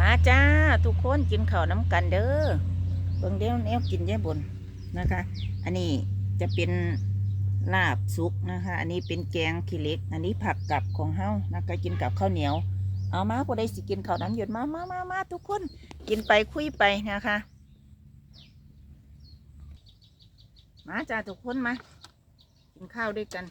มาจ้า ทุกคนกินข้าวน้ำกันเด้อเบิ่งเดี๋ยวแนวกินยายบนนะคะ อันนี้จะเป็นลาบสุกนะคะ อันนี้เป็นแกงขี้เล็ก อันนี้ผักกับของเฮานะคะกินกับข้าวเหนียว เอามาผู้ใดสิกินข้าวน้ำหยดมามามามาทุกคนกินไปคุยไปนะคะ มาจ้าทุกคนมากินข้าวด้วยกัน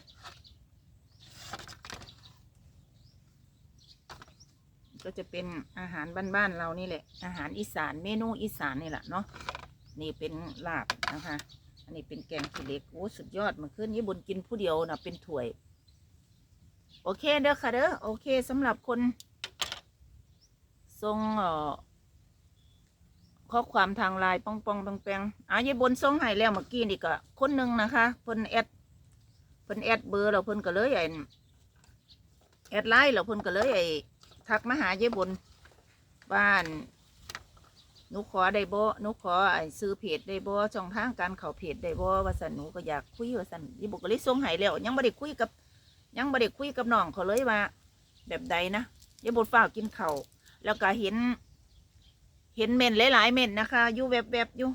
ก็จะเป็นอาหารบ้านๆเรานี่แหละ อาหารอีสานเมนูอีสานนี่แหละเนาะนี่เป็นลาบนะคะอันนี้เป็นแกงขี้เหล็กโอ้สุดยอดเมันขึ้นญี่ปุ่นกินผู้เดียวนะเป็นถ้วย โอเคเด้อค่ะเด้อโอเคสำหรับคนทรงเอ่อข้อความทางไลน์ปองปองแปงแปงอะยายบนส่งให้แล้วเมื่อกี้นี่ก็คนหนึ่งนะคะเพิ่นแอดเพิ่นแอดเบอร์เราเพิ่นก็เลยไอ้แอดไลน์เราเพิ่นก็เลยไอ้ ทักมาหาเย้บนบ้านหนูขอได้บ่หนูขอไอ้ซื้อเพจได้บ่ช่องทางการเข้าเพจได้บ่ว่าสันหนูก็อยากคุยว่าสันยี่บุกก็เลยส่งให้แล้ว ยังไม่ได้คุยกับ ยังไม่ได้คุยกับน้องเขาเลยว่า แบบใดนะเย้บนฝ้าวกินเข้าวแล้วก็เห็น เห็นเม่นหลายๆเม่นนะคะอยู่แบบแบบๆอยู่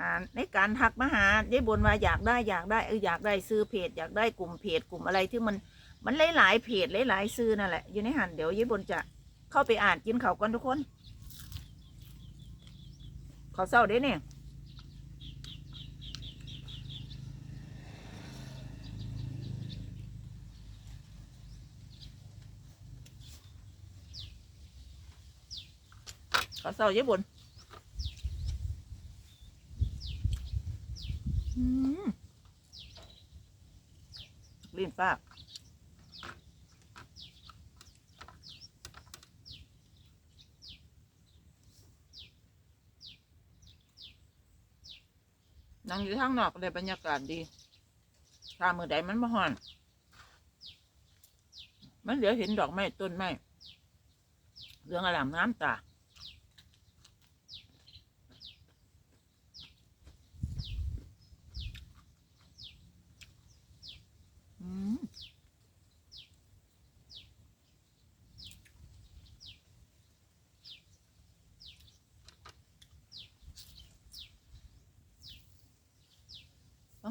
อ่าในการทักมาหาเย้บนว่าอยากได้อยากได้เอออยากได้ซื้อเพจอยากได้กลุ่มเพจกลุ่มอะไรที่มัน มันหลายๆเพจหลายๆซื้อนั่นแหละ อยู่ในหันเดี๋ยวยายบนจะเข้าไปอ่านกินเขากันทุกคนขอเศร้าเด้เนี่ยขอเศร้ายายบนอืมลิ้นฟ้า นั่งอยู่ข้างนอกเลยบรรยากาศดีถ้ามือใดมันมาห่อน มันเหลือเห็นดอกไม้ต้นไม้เรื่องอลามน้ำตา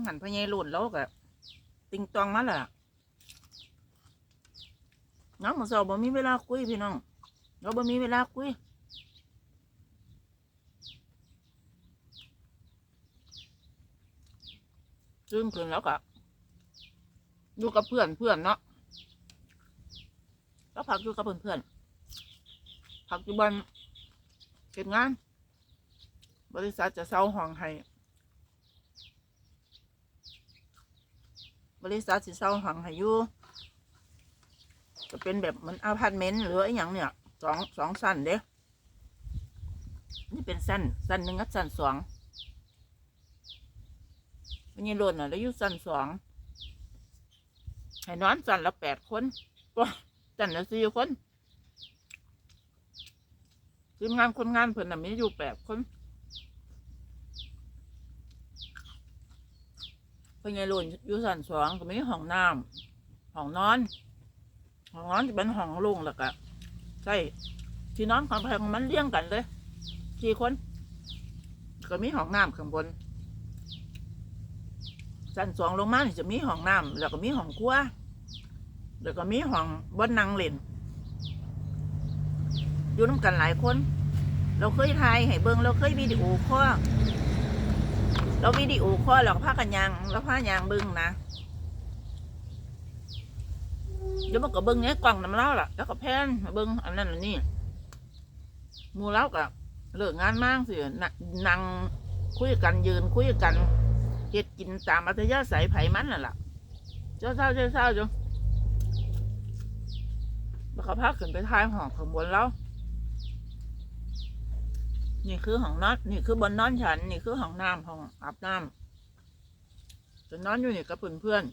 หันพญายรุ่นแล้วก็ติงตองมาและน้องของเราบ่มีเวลาคุยพี่น้องเราบ่มีเวลาคุยซึ่งคืนแล้วก็อยู่กับเพื่อนเพื่อนเนาะแล้วพักอยู่กับเพื่อนเพื่อนพักอยู่บ้านเก็บงาน บริษัทจะเช่าห้องให้ บริษัทสิเช่าห้องให้อยู่จะเป็นแบบเหมือนอพาร์ตเมนต์หรือไอ้อย่างเนี่ยสองสองสั้นเด้นี่เป็นสั้นสั้นหนึ่งกับสั้นสองมันยังโดนอะ แล้วอยู่สั้นสองให้นอนสั้นละแปดคนก็สั้นละสี่คนทีมงานคนงานเพิ่นน่ะมีอยู่แปดคน พิ่นยายรุ่นอยู่สันสองก็มีห้องน้ำห้องนอนห้องนอนจะเป็นห้องลุงแล้วก็ใช่ที่นอนของใครของมันเลี้ยงกันเลยสี่คน ก็มีห้องน้ำข้างบนสันสองลงมาจะมีห้องน้ำแล้วก็มีห้องครัวแล้วก็มีห้องบนนั่งเล่นอยู่น้ำกันหลายคน เราเคยถ่ายให้เบิ่งเราเคยวิดีโอคอ เราวิดีโอคอลเราก็พากันยางเราพายางบึงนะเดี๋ยวมันก็เบิ้งเนี้ยกล่องน้ำเล่าล่ะ แล้วก็แพนมาเบิ้งอันนั้นอันนี้มูเล่ากับเลิกงานมากสินะนั่งคุยกันยืนคุยกันเฮ็ดกินตามอัธยาศัยไผมันน่ะล่ะ เจ้าเศร้าเจ้าเศร้าจ้ะแล้วก็พาขึ้นไปท้ายห้องข้างบนแล้ว นี่คือห้องนอนนี่คือบนนอนฉัน นี่คือห้องน้ำห้องอาบน้ำจะนอนอยู่นี่กับเพื่อน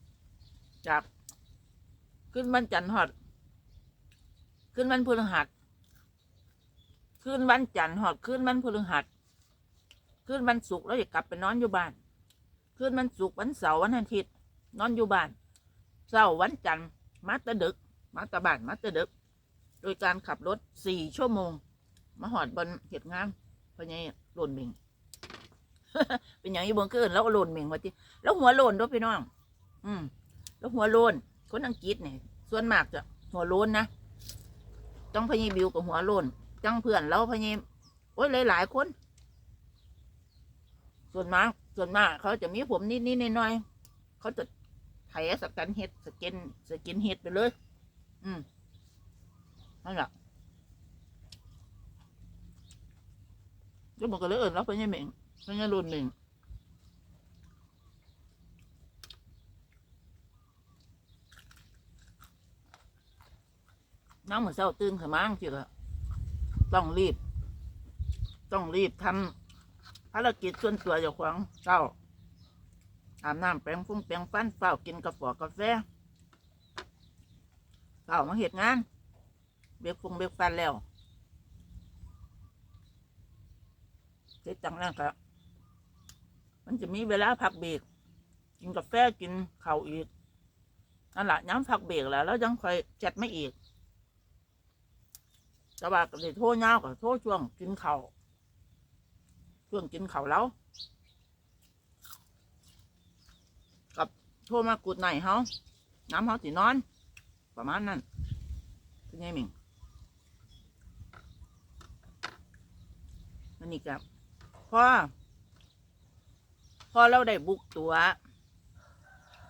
ๆจากขึ้นวันจันทร์หอด ขึ้นวันพฤหัสขึ้นวันจันทร์หอดขึ้นวันพฤหัสขึ้นวันศุกร์แล้วจะกลับไปนอนอยู่บ้านขึ้นวันศุกร์วันเสาร์วันอาทิตย์นอนอยู่บ้านเสาร์วันจันทร์มาตะดึก มาตะบ้านมาตะดึก โดยการขับรถสี่ชั่วโมง มาหอดบนเหตุงานเพราะไงหล่นเมงเป็นอย่างนี้บนเกินแล้วก็หล่นเมงว่าที่แล้วหัวโลนด้วยพี่น้อง อืม แล้วหัวโลนคนอังกฤษเนี่ยส่วนมากจะหัวโลนนะต้องพญบิวกับหัวโลนจังเพื่อนแล้วพญโอ้ยหลายๆคน ส่วนมากส่วนมาก เขาจะมีผมนิดนิดๆหน่อยๆเขาจะไถสกันเฮ็ดสกินสกินเฮ็ดไปเลย อืมนั่นแหละ ก็บอกกันเลยเอิญแล้วพญเหม่งพญโลนเหม่งน้ำเหมือนเศร้าตื่นขึ้นมาจริงๆอะต้องรีบ ต้องรีบทำภารกิจส่วนตัวเจ้าของเศร้าอาบน้ำแปรงฟุ้งแปรงฟันเฝ้ากินกาแฟกาแฟเฝ้ามาเหตุงาน เบรกฟุ้งเบรกฟันแล้ว เสร็จจากนั้นก็มันจะมีเวลาพักเบรกกินกาแฟกินข้าวอีกนั่นแหละย้ำพักเบรกแล้ว แล้วยังคอยจัดไม่อีกแต่ว่าก็ได้โทษยาวกับโทษช่วงกินเขาวช่วงกินเขาวแล้วกับโทษมากุดไหนเฮาน้ำเฮาสินอน ประมาณนั้นเป็นไงมิงอันนี้กับ พอพอเราได้บุกตัว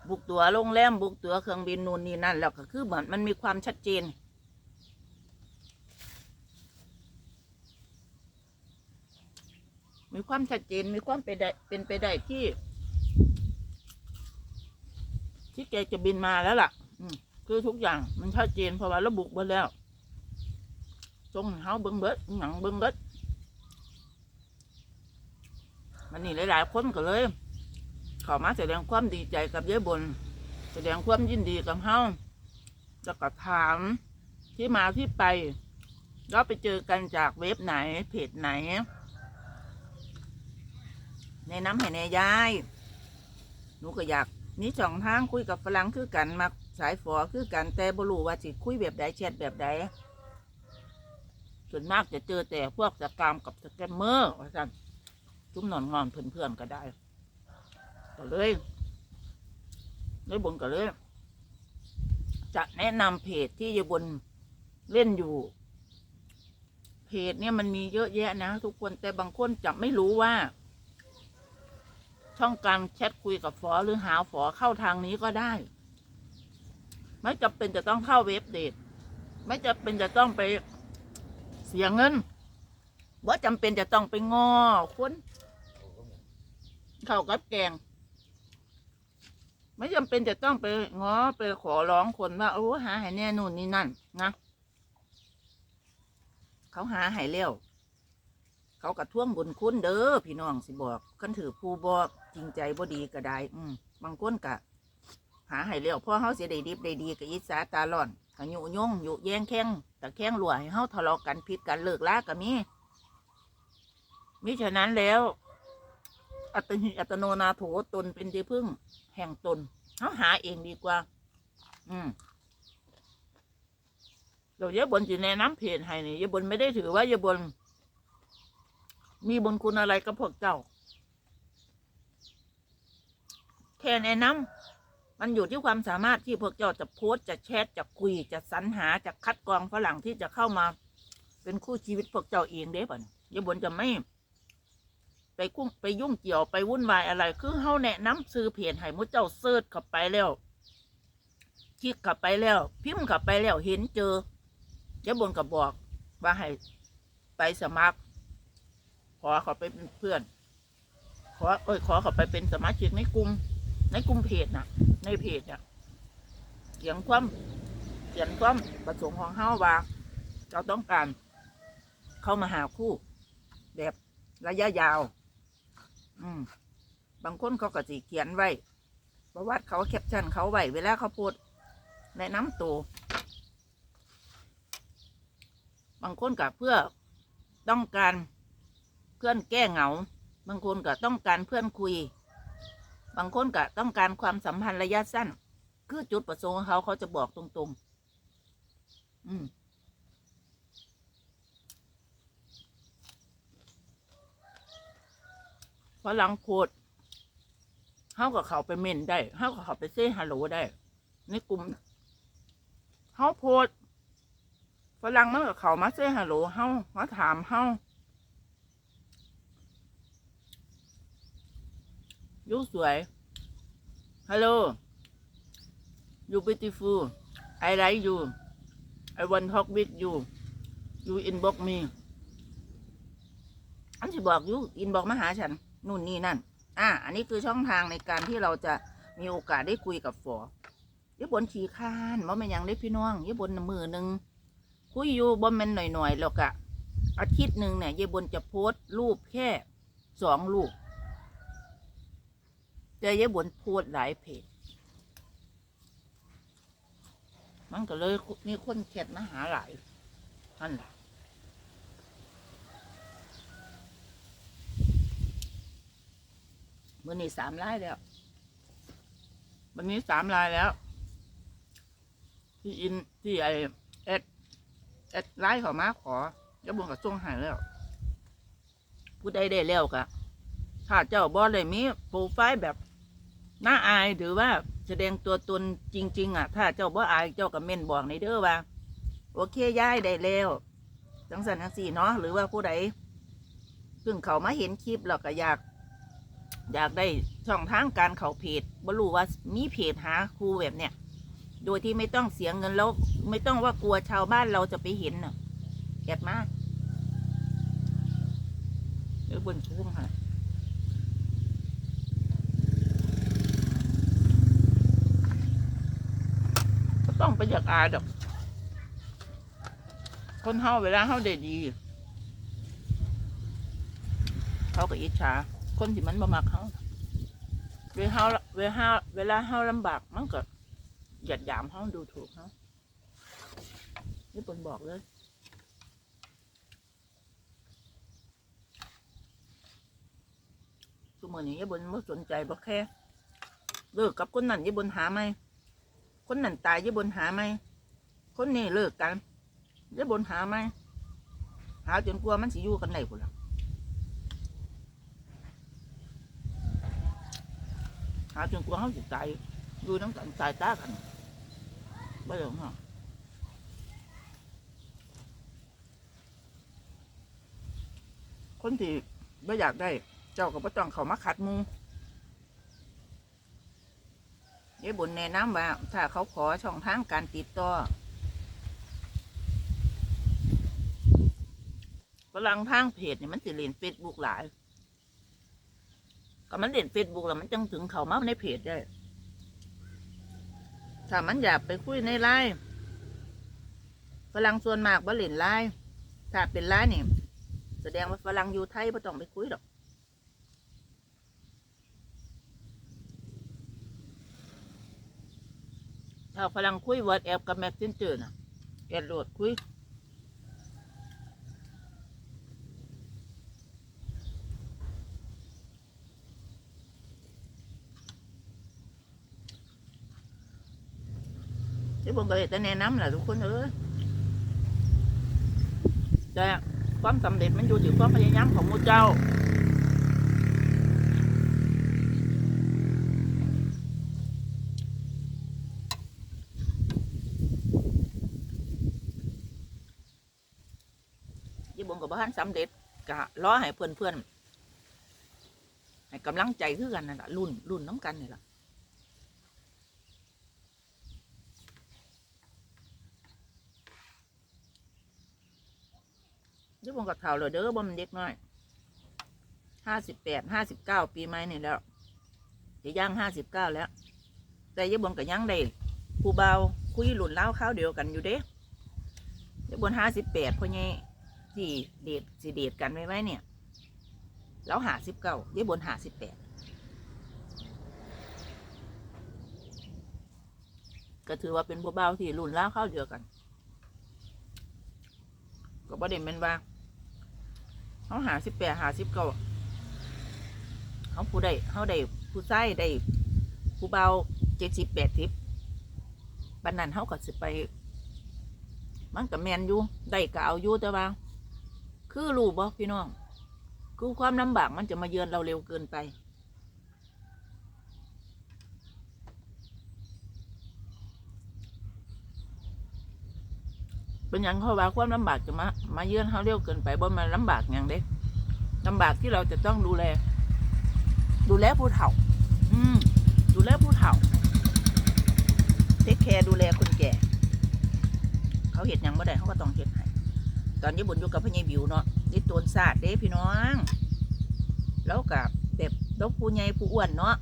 บุกตัวโรงแรมบุกตัวเครื่องบินนู่นนี่นั่นแล้วก็คือเหมือนมันมีความชัดเจน มีความชัดเจนมีความเป็นได้เป็นไปได้ที่ ที่แกจะบินมาแล้วล่ะ อืมคือทุกอย่างมันชัดเจนเพราะว่าเระบุเบิดแล้วทรงเฮาเบิ้งเบิดหนังเบิ้งเบิด มันนี่หลายๆคนก็เลยข้ามาแสดงความดีใจกับเยายบน แสดงความยินดีกับเฮาแล้วก็ถามที่มาที่ไปเราไปเจอกันจากเว็บไหนเพจไหนแนะนำให้แน่ยายหนูก็อยากมีช่องทางคุยกับฝรั่งคือกันมักสายฝอคือกันแต่บรูว่าสิคุยแบบใดแชทแบบใดส่วนมากจะเจอแต่พวกสกามกับสแกมเมอร์ว่าสั่น จุ้มนอนงอนเพื่อนๆก็ได้ก็เลยเลยบนก็เลย จะแนะนำเพจที่ยบนเล่นอยู่ เพจเนี่ยมันมีเยอะแยะนะ ทุกคนแต่บางคนจะไม่รู้ว่า ช่องการแชทคุยกับฝอหรือหาฝอเข้าทางนี้ก็ได้ ไม่จำเป็นจะต้องเข้าเว็บเดทไม่จำเป็นจะต้องไปเสียเงินว่าจำเป็นจะต้องไปงอคน ข้ากับแกง ไม่จำเป็นจะต้องไปง้อไปขอร้องคนว่าโอ้หาให้แน่นู่นนี่นั่นนะเขาหาให้เร็วเขากระท่วงบุญคุณเด้อพี่น้องสิบอกคันถือผู้บอกจริงใจบ่ดีก็ได้ อืมบางคนกะ หาให้เร็วพ่อเฮาเสียได้ดีได้ดีกับอิสาตาหล่อนขยุยงยุแย่งแข้งแต่แข้งหลวยให้เฮาทะเลาะกันผิดกันเลิกลาก็มีมิฉะนั้นแล้ว อัตหิอัตโนนาโถตนเป็นที่พึ่ง แห่งตนเฮาหาเองดีกว่า อืมเราเยอะบนจีแนะน้ำเพจให้นี่เยบนไม่ได้ถือว่าเยบน มีบุญคุณอะไรกับพวกเจ้า แค่แนะนำมันอยู่ที่ความสามารถที่พวกเจ้าจะโพสต์จะแชทจะคุยจะสรรหาจะคัดกรองฝรั่งที่จะเข้ามา เป็นคู่ชีวิตพวกเจ้าเองเด้ป่ะยายบนจะไม่ ไปกุ้งไปยุ่งเกี่ยวไปวุ่นวายอะไร คือเฮาแนะนำซื้อเพจให้มุเจ้าเซิร์ชเข้าไปแล้วคลิกเข้าไปแล้ว พิมพ์เข้าไปแล้วเห็นเจอยาบนก็บอกว่าให้ไปสมัคร ขอเขาไปเป็นเพื่อน ขอเอ้ยขอเขาไปเป็นสมาชิกในกลุ่มในกลุ่มเพจน่ะ ในเพจน่ะเขียนความเขียนความประสงค์ของเฮาว่าเราต้องการเข้ามาหาคู่แบบระยะยาว อืมบางคนเขาก็สิเขียนไว้ประวัติเขาแคปชั่นเขาไว้เวลาเขาพูดแนะนำตัวบางคนก็เพื่อต้องการเพื่อนแก้เหงา บางคนก็ต้องการเพื่อนคุย บางคนก็ต้องการความสัมพันธ์ระยะสั้น คือจุดประสงค์ของเขาเขาจะบอกตรงๆ อืม รั่งโพดเฮากับเขาไปเม่นได้เฮากับเขาไปเซ่ฮัลโหลได้ ในกลุ่มเฮาโพดฝรั่งมันกับเขามาเซ่ฮัลโหลเฮามาถามเฮายูสวย ฮัลโหล you beautiful I like you I want talk with you you inbox me อันที่บอกยูอินบอกมาหาฉัน นู่นนี่นั่น อ่าอันนี้คือช่องทางในการที่เราจะมีโอกาสได้คุยกับฝอยี่บนขี่ข้านบ่แม่นยังได้พี่น้องยี่บนน่ะมือหนึ่งคุยอยู่บ่แม่นหน่อยๆหรอกอะอาทิตย์หนึ่งเนี่ยยี่บนจะโพสต์รูปแค่สองรูปแต่ยี่บนโพสต์หลายเพจมันก็เลยมีคนแชทมาหาหลายนั่นแหละ วันนี้สามลายแล้ว วันนี้สามลายแล้ว ที่อินที่ไอเอดเอดไลน์เขามาขอจะบุญกับส่งหายแล้ว ผู้ใดได้แล้วกะถ้าเจ้าบอเลยมีโปรไฟล์แบบน่าอายหรือว่าแสดงตัวตนจริง ๆ อะ ถ้าเจ้าบ่อายเจ้าก็เม่นบอกในเด้อว่า โอเคย้ายได้แล้วจังสันจังสี่เนาะหรือว่าผู้ใดซึ่งเขามาเห็นคลิปแล้วก็อยาก อยากได้ช่องทางการเขาเพจบ่รู้ว่ามีเพจหาครูแบบเนี้ยโดยที่ไม่ต้องเสียเงินแล้ว ไม่ต้องว่ากลัวชาวบ้านเราจะไปเห็นน่ะแกดมาเดี๋ยวบนช่วงค่ะก็ต้องไปอยากอายดอก คนเฮาเวลาเฮาได้ดี เขาก็อิจฉา คนที่มันบ่มักเขาเวลาเฮาเวลาเวลาเฮาลำบากมันก็หยัดยามเฮาดูถูกเขานี่ปนบอกเลยทุกมื่อนี้ยายบนไม่สนใจบ่แค่เลิกกับคนนั้นยายบนหาไหมคนนั้นตายยายบนหาไหมคนนี้เลิกกันยายบนหาไหมหาจนกลัวมันสิอยู่กันไหนพุ่นละ หาจนกลัวเขาสิตายอยู่น้ำกันตายตากันไม่หรอกคนที่ไม่อยากได้ เจ้าก็บ่ต้องเขามาขัดมูยายบุญแนะนำว่า ถ้าเขาขอช่องทางการติดต่อฝรั่งทางเพจเนี่ยมันสิเล่นเฟซบุ๊กหลาย ก็มันเล่นเฟซบุ๊กแล้วมันจังถึงเขามาในเพจได้ ถ้ามันอยากไปคุยในไลน์ฝรั่งส่วนมากบ่เล่นไลน์ถ้าเป็นไลน์นี่แสดงว่าฝรั่งอยู่ไทยบ่ต้องไปคุยดอกถ้าฝรั่งคุยเวอทแอปกับแม็กเซนเจอร์นะแอดโหลดคุย ที่ผมก็เลยจะแนะนำแหละทุกคนเอ้ยแต่ความสำเร็จมันอยู่ที่ความพยายามของมูเจ้ายี่บงกับบ้านสำเร็จกะล้อให้เพื่อนเพื่อนให้กำลังใจคือกันนั่นแหละรุ่นรุ่นน้ำกันนี่แหละยี่บง กับเท่าเลยเด้อบ่มันเด็กน้อยห้าสิบแปดห้าสิบเก้าปีใหม่นี่แล้วจะย่างห้าสิบเก้าแล้ว แต่ยี่บงกับยังได้ผู้เบาคุยหลุนเล้าข้าวเดียวกันอยู่เด้ยี่บนห้าสิบแปดพ่อใหญ่ที่เดทสิเดทกันไว้ไว้เนี่ย แล้วหาสิบเก้ายี่บนหาสิบแปดก็ถือว่าเป็นผู้เบาที่รุ่นล่าข้าวเดียวกัน ก็ประเด็นเป็นว่า เขาหาสิบแปดหาสิบเก้าเขาผู้ใดเขาได้ผู้ใช้ได้ผู้เบาเจ็ดสิบแปดสิบบันนั้นเขาก็สิไป มันกับแมนอยู่ได้ก็เอาอยู่แต่ว่าคือรู้บ่พี่น้องคือความลำบากมันจะมาเยือนเราเร็วเกินไป เป็นอย่างเขาว่าความลำบากจะมา มาเยือนเขาเร็วเกินไปบ่มันลำบากอย่างเด้ลำบากที่เราจะต้องดูแล ดูแลผู้เฒ่า อืม ดูแลผู้เฒ่าเทคแคร์ดูแลคนแก่ เขาเห็นยังเมื่อใดเขาก็ต้องเห็นให้ตอนนี้บุญอยู่กับพญายบิวเนาะนี่ตัวศาสตร์เด้พี่น้อง แล้วกับแบบดกผู้ใหญ่ผู้อ้วนเนาะ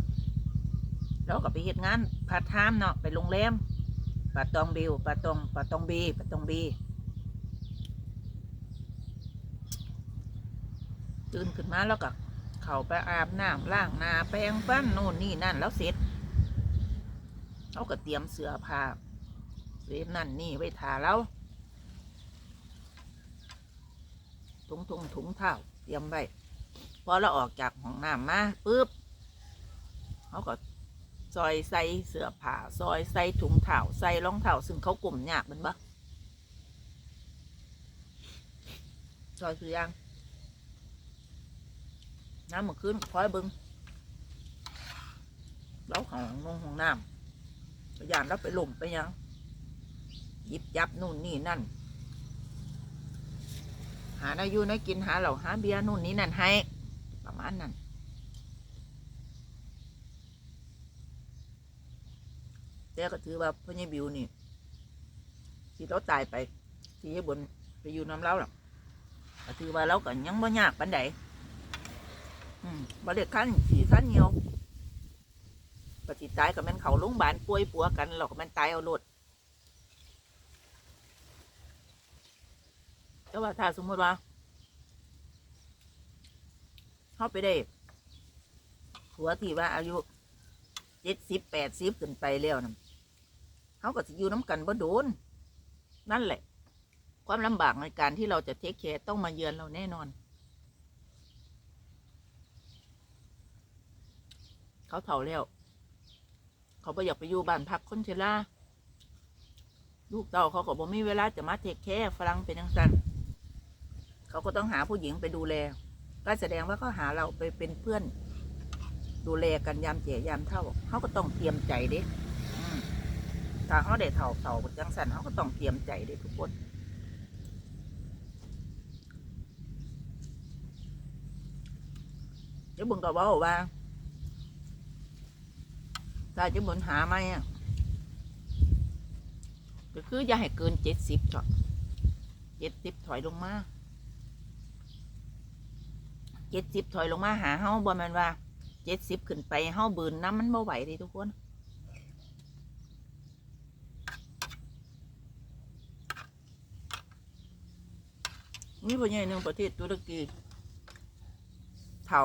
แล้วก็ไปเฮ็ดงานพาร์ทไทม์เนาะไปโรงแรม ปาตองบิวปาตองปาตองบีปาตองบีตื่นขึ้นมาแล้วก็เข้าไปอาบน้ำล้างหนาแปรงฟันโน่นนี่นั่นแล้วเสร็จเขาก็เตรียมเสื้อผ้าเสร็จนั่นนี่ไว้ทาแล้วถุงถุงถุงเท้าเตรียมไว้พอเราออกจากห้องน้ำมาปุ๊บเขาก็ ซอยใส่เสื้อผ้าซอยใส่ถุงเท้าใส่รองเท้าซึ่งเขากลุ่มยากแมันบ่ซอยคือยังน้ำมันขึ้นคอยบิงเราของนงของน้ำพยานเราไปหล่มไปยังหยิบยับนู่นนี่นั่น หาได้ยู่ได้กินหาเหล่าหาเบียร์นู่นนี่นั่นให้ ประมาณนั้น แต่ก็ถือว่าพ่อใหญ่บิวนี่ที่เราตายไป ที่ยายบนไปอยู่น้ำเล้าหรอกก็ถือว่าเราก็ยังบ่ยากปันใดอืมบ่ได้ขั้นสี่ขั้นเหี่ยวปฏิตายกับแม่นเขาโรงบาลป่วยปัวกันหรอกมันตายเอาโลดแต่ว่าถ้าสมมติว่าเขาไปได้ผัวที่ว่าอายุเจ็ดสิบแปดสิบขึ้นไปแล้วนะ เขาก็จะอยู่น้ำกันบ่โดน นั่นแหละ ความลำบากในการที่เราจะเทคแคร์ต้องมาเยือนเราแน่นอน เขาเฒ่าแล้ว เขาไปอยากไปอยู่บ้านพักคนเชล่าลูกเต่าเขาก็บ่มีเวลาจะมาเทคแคร์ฝรั่งเป็นยังไงเขาก็ต้องหาผู้หญิงไปดูแล ก็แสดงว่าเขาหาเราไปเป็นเพื่อน ดูแลกันยามเจียยามเท่า เขาก็ต้องเตรียมใจเด้ ถ้าเขาได้เท่าเท่าจังสันเขาก็ต้องเตรียมใจเด้ทุกคนเจ้าบุญก็บอกว่าถ้าเจ้าบุญหาไหมอะก็คืออย่าให้เกินเจ็ดสิบก่อนเจ็ดสิบถอยลงมาเจ็ดสิบถอยลงมาหาเฮาบ่แม่นว่าเจ็ดสิบขึ้นไปเฮาบืนน้ำมันบ่ไหวเลยทุกคน นี่พ่อใหญ่หนึ่งประเทศตุรกีเท่า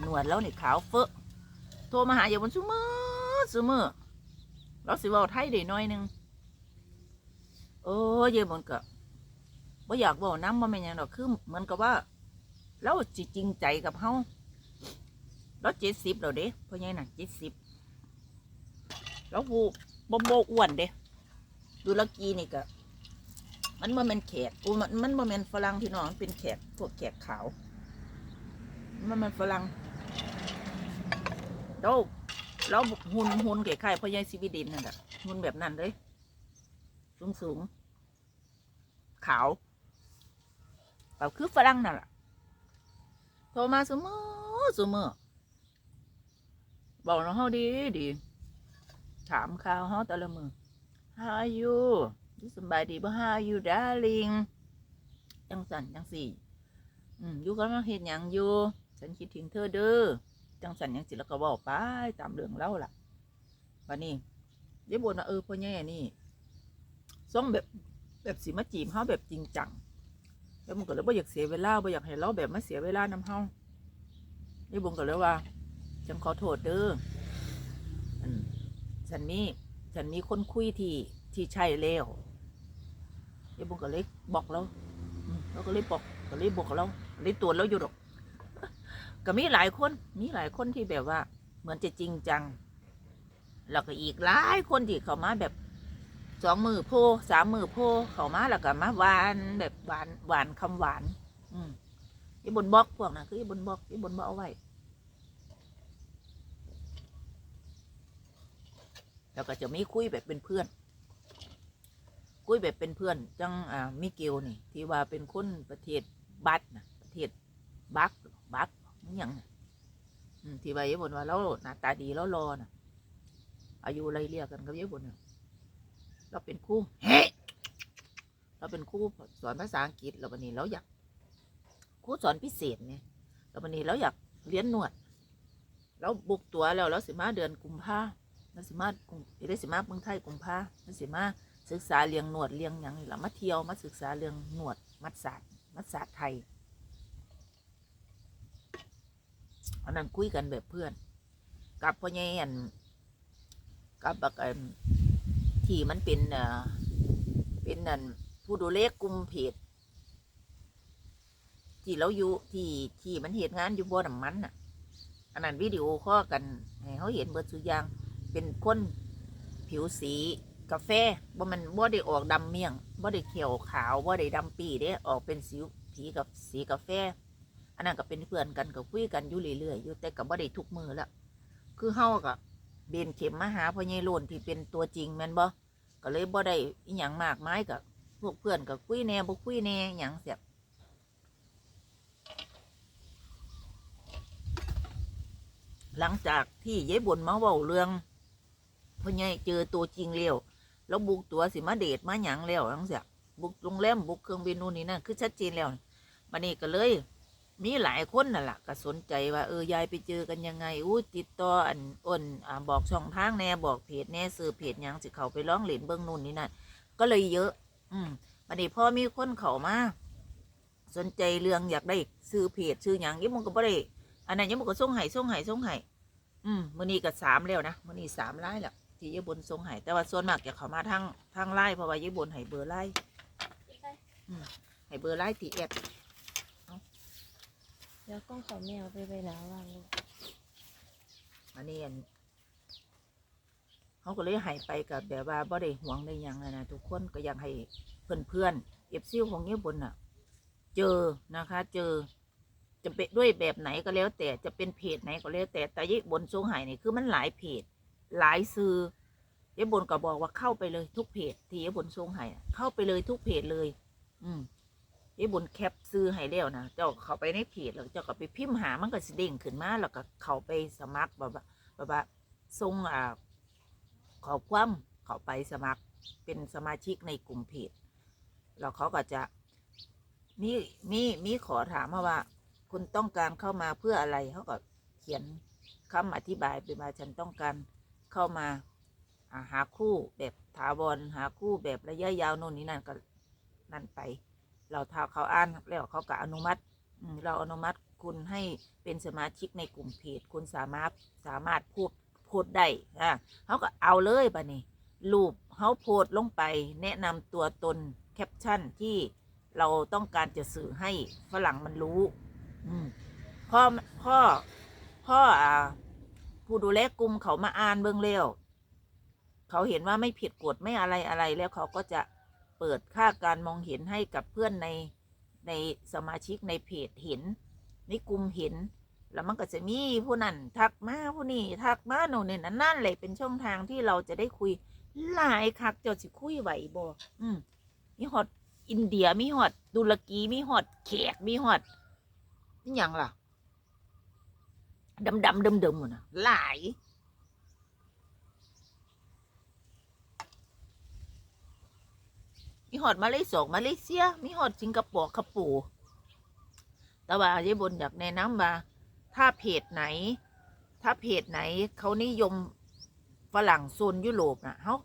หนวดแล้วนี่ขาวเฟอะโทรมาหาอย่าบนซุมือซุมือเราสิเว้าไทยได้น้อยหนึงเออเยบนก็บ่อยากบอกน้ำว่าไม่นยังดอกคือเหมือนกับว่าเราจิจริงใจกับเฮาเราเจ็ดสิบแล้วเด้พ่อใหญ่น่ะเจ็ดสิบแล้วผู้บ่โบอ้วนเด้ดูลกีนี่ก็ มันบ่แม่นแขกกูมันมันบ่แม่นฝรั่งพี่น้องเป็นแขกพวกแขกขาว มันมันฝรั่งแล้วแล้วหุ่นหุ่นคล้ายๆพ่อใหญ่ซีวิดินนั่นแหละหุ่นแบบนั้นเลย สูงสูงขาวแบบคือฝรั่งนั่นแหละโทรมาเสมอเสมอบอกน้องเฮาดีดีถามข่าวเฮาแต่ละมือ How are you อยู่สบายดีบ่ How are you darling จังสันจังสี่อืมอยู่กำลังเห็นอย่างอยู่ฉันคิดถึงเธอเด้อจังสันยังสิแล้วก็บอกไปตามเรื่องเล่าล่ะวันนี้เดี๋ยวบนว่าเออพ่อแง่นี่ส่งแบบแบบสิมาจีบเฮาแบบจริงจังแล้วมันก็เลยบ่อยากเสียเวลาบ่อยากให้เราแบบมาเสียเวลานำเฮานี่บุญก็เลยว่าฉันขอโทษเด้ออันฉันมีฉันมีคนคุยที่ที่ใช่แล้ว นี่บุญก็เลยบอกเราเราก็เลยบอกก็เลยบอกเราเลยตรวจเราอยู่หรอกก็มีหลายคน มีหลายคนที่แบบว่า เหมือนจะจริงจัง แล้วก็อีกหลายคนที่เขามาแบบสองมือโพสามมือโพเขามาแล้วก็มาหวานแบบหวานหวานคำหวาน อืมยี่บนบล็อกพวกนะคือยี่บนบล็อกยี่บนบล็อกเอาไว้แล้วก็จะมีคุยแบบเป็นเพื่อน คุยแบบเป็นเพื่อนจังอ่ามิเกลนี่ ที่ว่าเป็นคนประเทศบัตนะประเทศบักบักมันหยังน่ะอืมที่ว่าเยี่บนว่าแล้วหน้าตาดีแล้วรอน่ะอายุไรเรียกกันกับยี่บนน่ะเราเป็นครูเฮ้เราเป็นครูสอนภาษาอังกฤษแล้ววันนี้เราอยากครูสอนพิเศษเนี่ยแล้ววันนี้เราอยากเรียนนวดเราบุกตัวแล้วเราสิมาเดือนกุมภาเราสิมากุมเราสิมาเมืองไทยกุมภาเราสิมา ศึกษาเรียงหนวดเรียงหยังนี่แหละมาเที่ยวมาศึกษาเรื่องนวดมัดศาสตร์มัดศาสตร์ไทยอันนั้นคุยกันแบบเพื่อน กับพ่อใหญ่อันกับบักอันที่มันเป็นเอ่อเป็นนั่นผู้ดูเลขกลุ่มเพจที่เราอยู่ที่ที่มันเหตุงานอยู่บ่อน้ำมันน่ะอันนั้นวิดีโอข้อลกันให้เขาเห็นเบิดสุอยางเป็นคนผิวสี กาแฟบ่มันบ่ได้ออกดำเมี่ยงบ่ได้เขียวขาวบ่ได้ดำปีเด้ออกเป็นสีผีกับสีกาแฟ อันนั้นก็เป็นเพื่อนกันก็คุยกันอยู่เรื่อยๆอยู่แต่ก็บ่ได้ทุกมือละคือเฮาก็เบนเข็มมาหาพ่อใหญ่โลนที่เป็นตัวจริงแม่นบ่ก็เลยบ่ได้อีหยังมากมายกับพวกเพื่อนก็คุยแน่บ่คุยแน่หยังเสียหลังจากที่ยายบนมาเว้าเรื่องพ่อใหญ่เจอตัวจริงแล้ว แล้วบุกตัวสิมาเดทมาหยังแล้วทั้งเสียบุกโรงแรมบุกเครื่องบินนู่นนี่นั่นคือชัดเจนแล้วบันนี้ก็เลย มีหลายคนน่ะล่ะก็สนใจว่าเออยายไปเจอกันยังไงอู้ติดต่ออันอ้นอ่าบอกช่องทางแน่บอกเพจแน่ซื้อเพจหยังสิเขาไปร้องเหรียญเบื้องนู่นนี่นั่นก็เลยเยอะ อืมบันนี้พอมีคนเขามาสนใจเรื่องอยากได้ซื้อเพจซื้อหยังยี่มันก็บ่ได้อันนั้นยังบอกก็ส่งไห้ส่งไห้ส่งไห้อืมมื้อนี้ก็สามแล้วนะมื้อนี้สามไล่แล้ว ที่ยายบนส่งไห้แต่ว่าส่วนมากจะเข้ามาทางทางไล่เพราะว่ายายบนให้เบอร์ไล่อืมให้เบอร์ไล่ที่แอดแล้วกล้องเขาแมวไปไปแล้ววางลูกอันนี้อันเขาก็เลยให้ไปกับแบบว่าบ่ได้ห่วงได้หยังนะนะทุกคนก็อยากให้เพื่อนเพื่อนเอฟซีของยายบนน่ะ เจอนะคะ เจอ จะเป็นด้วยแบบไหนก็แล้วแต่จะเป็นเพจไหนก็แล้วแต่แต่ยายบนทรงไห้นี่คือมันหลายเพจ หลายซื้อยายบนก็บอกว่าเข้าไปเลยทุกเพจที่ยายบนทรงไห้เข้าไปเลยทุกเพจเลย อืมยายบนแคปซื้อให้แล้วนะเจ้าเข้าไปในเพจแล้วเจ้าก็ไปพิมพ์หามันก็สิเด้งขึ้นมาแล้วก็เข้าไปสมัครแบบแบบว่าทรงอ่าขอความเข้าไปสมัครเป็นสมาชิกในกลุ่มเพจแล้วเขาก็จะมีมีมีขอถามมาว่า คุณต้องการเข้ามาเพื่ออะไรเขาก็เขียนคำอธิบายไปมาฉันต้องการ เข้ามาหาคู่แบบถาวรหาคู่แบบระยะยาวโน่นนี่นั่นก็นั่นไป เราถ้าเขาอ่านแล้วเขาก็อนุมัติเราอนุมัติคุณให้เป็นสมาชิกในกลุ่มเพจคุณสามารถสามารถพูดพูดได้อ่าเขาก็เอาเลยปะนี่รูปเขาโพสลงไป แนะนำตัวตนแคปชั่นที่เราต้องการจะสื่อให้ฝรั่งมันรู้อืมพ่อพ่อพ่ออ่า ผู้ดูแลกลุ่มเขามาอ่านเบื้องเร็วเขาเห็นว่าไม่ผิดกฎไม่อะไรอะไรแล้วเขาก็จะเปิดค่าการมองเห็นให้กับเพื่อนในในสมาชิกในเพจเห็นในกลุ่มเห็น แล้วมันก็จะมีผู้นั้นทักมาผู้นี้ทักมาโน่นนี่นั่นนั่นเลยเป็นช่องทางที่เราจะได้คุยหลายคักจ้าสิคุยไหวบ่อืมมีฮอดอินเดียมีฮอดตุรกีมีฮอดแขกมีฮอดนี่ยังล่ะ ดำดำดำดำๆหมดนะหลายมีหอดมาเลเซียมาเลเซียมีหอดสิงคโปร์คาปูแต่ว่าเจ๊บนอยากแนะนำว่า ถ้าเพจไหน ถ้าเพจไหน เขานิยมฝรั่งโซนยุโรปนะเฮา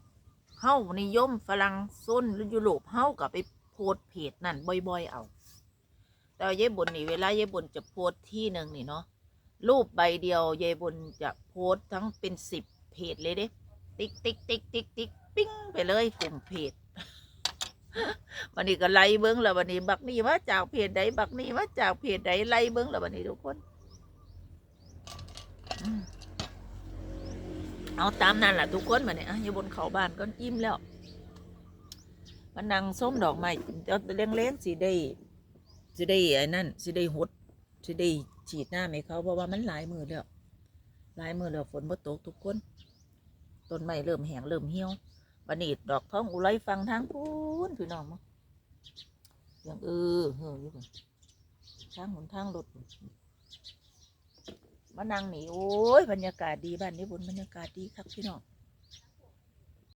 เฮานิยมฝรั่งโซนยุโรปเฮากับไปโพสเพจนั่นบ่อย ๆ เอา แต่ว่ายายบนนี่เวลายายบนจะโพสที่หนึ่งนี่เนาะ รูปใบเดียวยายบนจะโพสต์ทั้งเป็นสิบเพจเลยเด้ ติ๊กติ๊กติ๊กติ๊กติ๊กปิ้งไปเลยกลุ่มเพจวันนี้ก็ไล่เบิ้งแล้ววันนี้บักนี่ว่าจากเพจใดบักนี่ว่าจากเพจใดไล่เบิ้งแล้ววันนี้ทุกคนอเอาตามนั่นแหละทุกคนมาเนี่ยอยู่บนเขาบ้านก็อิ่มแล้วมานั่งส้มดอกไม้เดี๋ยวเลี้ยงเล้งๆสิได้สิได้ไอ้นั่นสิได้หดสิได้ ฉีดน้ำให้เขาเพราะว่ามันหลายมือแล้วหลายมือแล้วฝนบ่ตกทุกคนต้นไม้เริ่มแห้งเริ่มเหี่ยววันนี้ดอกท้องอุไรฟังทางพูนพี่น้องมั้งยังเออเฮ้ออยู่พุ่นทางหนทางรถมานั่งนี่โอ้ยบรรยากาศดีบ้านนี้บนบรรยากาศดีครับพี่น้อง